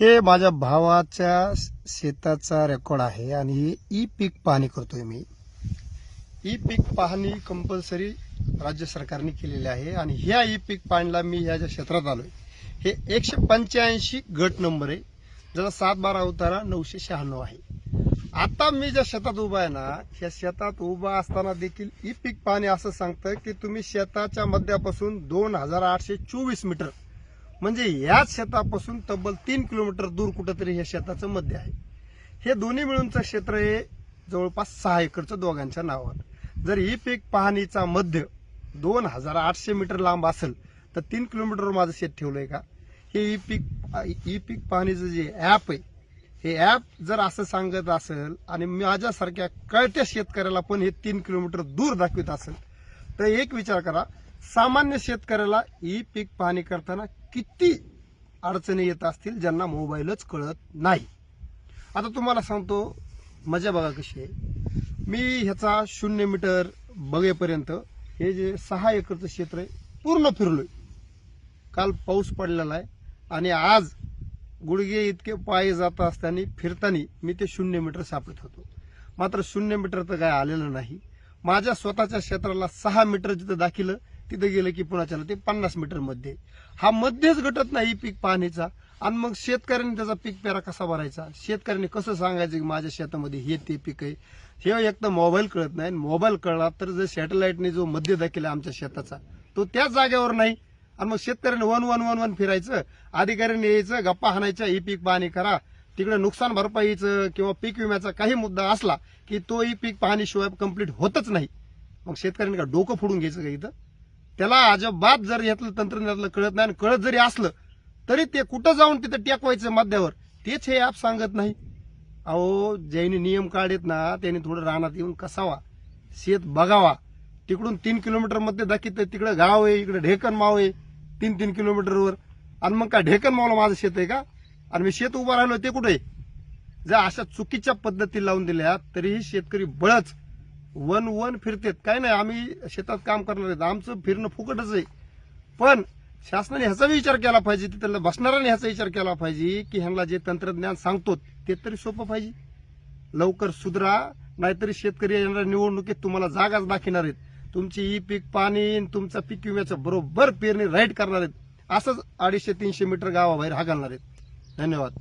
हे माझ्या भावाच्या शेताचा रेकॉर्ड आहे आणि ई पीक पाहणी करतोय मी. ई पीक पाहणी कंपल्सरी राज्य सरकारने केलेली आहे आणि ह्या ई पीक पाहणीला मी ह्या ज्या क्षेत्रात आलोय हे एकशे पंच्याऐंशी गट नंबर आहे ज्याचा सात बारा उतारा नऊशे शहाण्णव आहे. आता मी ज्या शेतात उभा आहे ना ह्या शेतात उभा असताना देखील ई पीक पाहणी असं सांगतं की तुम्ही शेताच्या मध्यापासून दोन हजार आठशे चोवीस मीटर म्हणजे याच शेतापासून तब्बल तीन किलोमीटर दूर कुठंतरी हे शेताचं मध्य आहे. हे दोन्ही मिळूनचं क्षेत्र हे जवळपास सहा एकरचं दोघांच्या नावावर जर ही पीक पाहणीचा मध्य दोन हजार आठशे मीटर लांब असेल तर तीन किलोमीटरवर माझं शेत ठेवलंय का? हे ई पीक ई पीक पाहणीचं जे ॲप आहे हे ॲप जर असं सांगत असेल आणि माझ्यासारख्या कळत्या शेतकऱ्याला पण हे तीन किलोमीटर दूर दाखवित असेल तर एक विचार करा सामान्य शेतकऱ्याला ई पीक पाहणी करताना किती अडचणी येत असतील ज्यांना मोबाईलच कळत नाही. आता तुम्हाला सांगतो मजा बघा कशी आहे. मी ह्याचा शून्य मीटर बघेपर्यंत हे जे सहा एकरचं क्षेत्र आहे पूर्ण फिरलोय. काल पाऊस पडलेला आहे आणि आज गुडघे इतके पाय जात असताना फिरताना मी ते शून्य मीटर सापडत होतो. मात्र शून्य मीटर तर काय आलेलं नाही. माझ्या स्वतःच्या क्षेत्राला सहा मीटर जिथं दाखिलं तिथं गेलं की पुन्हा ते पन्नास मीटरमध्ये. हा मध्येच घटत नाही पीक पाहण्याचा आणि मग शेतकऱ्यांनी त्याचा पीक पेरा कसा भरायचा? शेतकऱ्यांनी कसं सांगायचं की माझ्या शेतामध्ये हे ते पीक आहे? हे एक तर मोबाईल कळत नाही. मोबाईल कळला तर जर सॅटेलाइटने जो मध्य दाखिला आमच्या शेताचा तो त्याच जागेवर नाही. आणि मग शेतकऱ्यांनी वन वन वन वन फिरायचं अधिकाऱ्यांनी यायचं गप्पा हाणायच्या ही पीक पाहणी करा. तिकडे नुकसान भरपाईचं किंवा पीक विम्याचा काही मुद्दा असला की तो ही पीक पाहणीशिवाय कंप्लीट होतच नाही. मग शेतकऱ्यांनी का डोकं फोडून घ्यायचं का इथं? त्याला अजिबात जर यातलं तंत्रज्ञानातलं कळत नाही आणि कळत जरी असलं तरी ते कुठं जाऊन तिथं टेकवायचं मध्यावर तेच हे ॲप सांगत नाही. अहो ज्यांनी नियम काढेत ना त्याने थोडं रानात येऊन कसावा शेत बघावा. तिकडून तीन किलोमीटरमध्ये दाखित तिकडं गाव आहे इकडे ढेकण माव आहे तीन तीन किलोमीटरवर. आणि मग काय ढेकन मावला माझं शेत आहे का? आणि मी शेत उभं राहिलो ते कुठे जर अशा चुकीच्या पद्धती लावून दिल्या तरीही शेतकरी बळच वन वन फिरतेत. काय नाही आम्ही शेतात काम करणार आहेत. आमचं फिरणं फुकटच आहे. पण शासनाने ह्याचा विचार केला पाहिजे तिथं बसणाऱ्याने ह्याचा विचार केला पाहिजे की ह्यांना जे तंत्रज्ञान सांगतो ते तरी सोपं पाहिजे. लवकर सुधरा नाहीतरी शेतकरी येणाऱ्या निवडणुकीत तुम्हाला जागाच दाखिणार आहेत. तुमची ई पीक पाणी तुमचा पीक विम्याचं बरोबर पेरणी राईट करणार आहेत. असंच अडीचशे तीनशे मीटर गावाबाहेर हा घालणार आहेत. धन्यवाद.